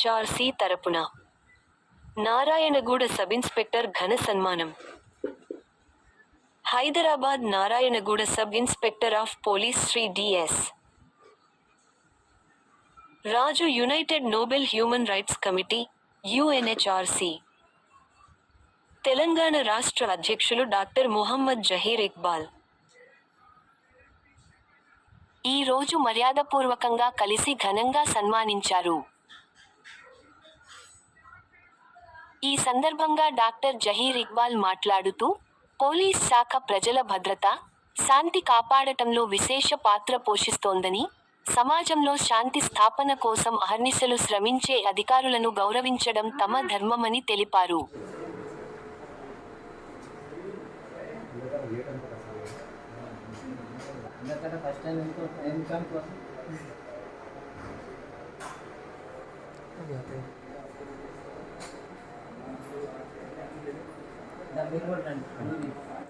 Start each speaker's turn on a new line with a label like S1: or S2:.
S1: యుఎన్హెచ్ఆర్సీ తరపున. నారాయణగూడ సబిన్స్పెక్టర్ ఘన సన్మానం. Hyderabad Narayanguda sub inspector of police Shri DS Raju united noble human rights committee UNHRC Telangana రాష్ట్ర అధ్యక్షులు doctor Mohammed Zaheer Iqbal. ఈ రోజు మర్యాదపూర్వకంగా కలిసి ఘనంగా సన్మానించారు. ఈ సందర్భంగా డాక్టర్ జహీర్ ఇక్బాల్ మాట్లాడుతూ పోలీస్ శాఖ ప్రజల భద్రత శాంతి కాపాడటంలో విశేష పాత్ర పోషిస్తోందని సమాజంలో శాంతి స్థాపన కోసం అహర్నిశలు శ్రమించే అధికారులను గౌరవించడం తమ ధర్మమని తెలిపారు.
S2: First The big one.